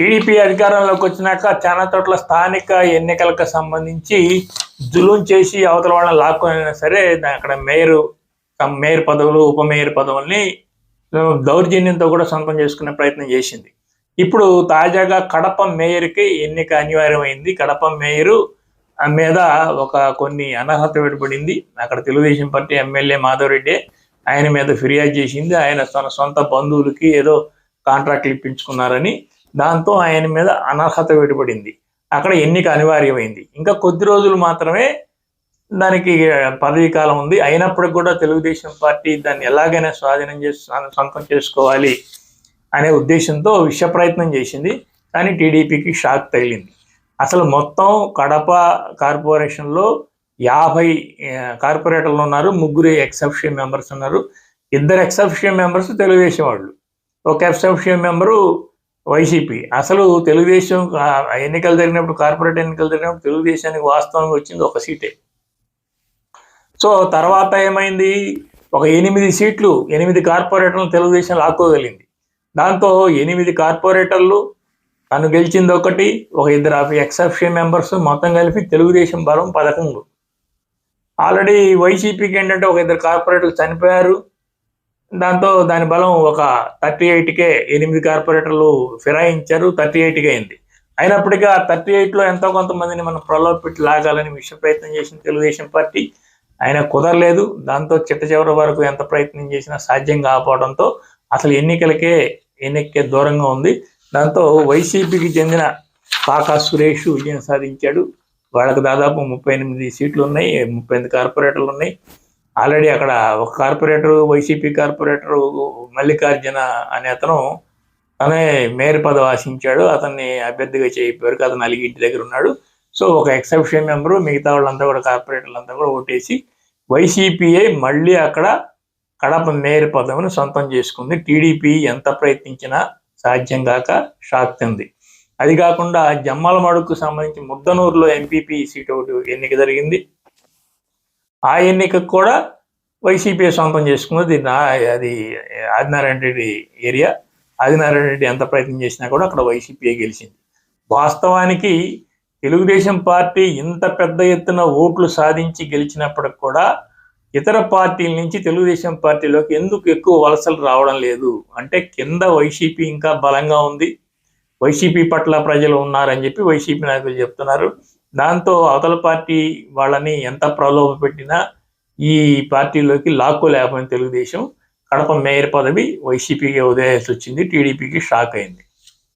TDP అధికారంలోకి వచ్చినాక చాలా చోట్ల స్థానిక ఎన్నికలకు సంబంధించి జులుం చేసి అవతల వాళ్ళని లాక్కొనైనా సరే అక్కడ మేయర్ మేయర్ పదవులు ఉప మేయర్ పదవుల్ని దౌర్జన్యంతో కూడా సొంతం చేసుకునే ప్రయత్నం చేసింది. ఇప్పుడు తాజాగా కడప మేయర్కి ఎన్నిక అనివార్యమైంది. కడప మేయరు ఆ మీద ఒక కొన్ని అనర్హత పెట్టుబడింది. అక్కడ తెలుగుదేశం పార్టీ ఎమ్మెల్యే మాధవరెడ్డి ఆయన మీద ఫిర్యాదు చేసింది. ఆయన తన సొంత బంధువులకి ఏదో కాంట్రాక్ట్లు ఇప్పించుకున్నారని దాంతో ఆయన మీద అనర్హత వెలువడింది అక్కడ ఎన్నిక అనివార్యమైంది. ఇంకా కొద్ది రోజులు మాత్రమే దానికి పదవీ కాలం ఉంది. అయినప్పటికి కూడా తెలుగుదేశం పార్టీ దాన్ని ఎలాగైనా స్వాధీనం చేసి సొంతం చేసుకోవాలి అనే ఉద్దేశంతో విష ప్రయత్నం చేసింది. కానీ టీడీపీకి షాక్ తగిలింది. అసలు మొత్తం కడప కార్పొరేషన్లో యాభై కార్పొరేటర్లు ఉన్నారు. ముగ్గురు ఎక్సెప్షన్ మెంబర్స్ ఉన్నారు. ఇద్దరు ఎక్సెప్షన్ మెంబర్స్ తెలుగుదేశం వాళ్ళు. ఒక ఎక్సెప్షన్ మెంబరు వైసీపీ. అసలు తెలుగుదేశం ఎన్నికలు జరిగినప్పుడు కార్పొరేట్ ఎన్నికలు జరిగినప్పుడు తెలుగుదేశానికి వాస్తవంగా వచ్చింది ఒక సీటే. సో తర్వాత ఏమైంది? ఒక ఎనిమిది సీట్లు ఎనిమిది కార్పొరేటర్లు తెలుగుదేశం లాక్కోగలిగింది. దాంతో ఎనిమిది కార్పొరేటర్లు తను గెలిచింది ఒకటి ఒక ఇద్దరు ఎక్సెప్షన్ మెంబర్స్ మొత్తం కలిపి తెలుగుదేశం బలం పదకొండు. ఆల్రెడీ వైసీపీకి ఏంటంటే ఒక ఇద్దరు కార్పొరేటర్లు చనిపోయారు. దాంతో దాని బలం ఒక థర్టీ ఎయిట్కే ఎనిమిది కార్పొరేటర్లు ఫిరాయించారు థర్టీ ఎయిట్గా అయింది. అయినప్పటికీ ఆ థర్టీ ఎయిట్లో ఎంతో కొంతమందిని మనం ప్రలోభ పెట్టి లాగాలని విషయ ప్రయత్నం చేసిన తెలుగుదేశం పార్టీ ఆయన కుదరలేదు. దాంతో చిట్ట చివరి వరకు ఎంత ప్రయత్నం చేసినా సాధ్యం కాకపోవడంతో అసలు ఎన్నికలకే ఎన్నికే దూరంగా ఉంది. దాంతో వైసీపీకి చెందిన పాకా సురేష్ విజయం సాధించాడు. వాళ్ళకు దాదాపు ముప్పై ఎనిమిది సీట్లు ఉన్నాయి ముప్పై ఎనిమిది కార్పొరేటర్లు ఉన్నాయి. ఆల్రెడీ అక్కడ ఒక కార్పొరేటర్ వైసీపీ కార్పొరేటర్ మల్లికార్జున అనే అతను తనే మేయర్ పదవి ఆశించాడు. అతన్ని అభ్యర్థిగా చేయిపోయారు అతను అలిగి ఇంటి దగ్గర ఉన్నాడు. సో ఒక ఎక్సెప్షన్ మెంబరు మిగతా వాళ్ళంతా కూడా కార్పొరేటర్లంతా కూడా ఓటేసి వైసీపీఏ మళ్ళీ అక్కడ కడప మేయర్ పదవిని సొంతం చేసుకుంది. టీడీపీ ఎంత ప్రయత్నించినా సాధ్యం కాక షాక్ తింది. అది కాకుండా జమ్మల మడుకు సంబంధించి ముద్దనూరులో ఎంపీపీ సీట్ ఒకటి ఎన్నిక జరిగింది. ఆ ఎన్నికకు కూడా వైసీపీ సొంతం చేసుకున్నది నా- అది ఆదినారాయణ రెడ్డి ఏరియా. ఆదినారాయణ రెడ్డి ఎంత ప్రయత్నం చేసినా కూడా అక్కడ వైసీపీ గెలిచింది. వాస్తవానికి తెలుగుదేశం పార్టీ ఇంత పెద్ద ఎత్తున ఓట్లు సాధించి గెలిచినప్పటికి కూడా ఇతర పార్టీల నుంచి తెలుగుదేశం పార్టీలోకి ఎందుకు ఎక్కువ వలసలు రావడం లేదు? అంటే కింద వైసీపీ ఇంకా బలంగా ఉంది. వైసీపీ పట్ల ప్రజలు ఉన్నారని చెప్పి వైసీపీ నాయకులు చెప్తున్నారు. దాంతో అవతల పార్టీ వాళ్ళని ఎంత ప్రలోభ పెట్టినా ఈ పార్టీలోకి లాక్కోలేకపోయిన తెలుగుదేశం. కడప మేయర్ పదవి వైసీపీకి ఉదయాల్సి వచ్చింది టీడీపీకి షాక్ అయింది.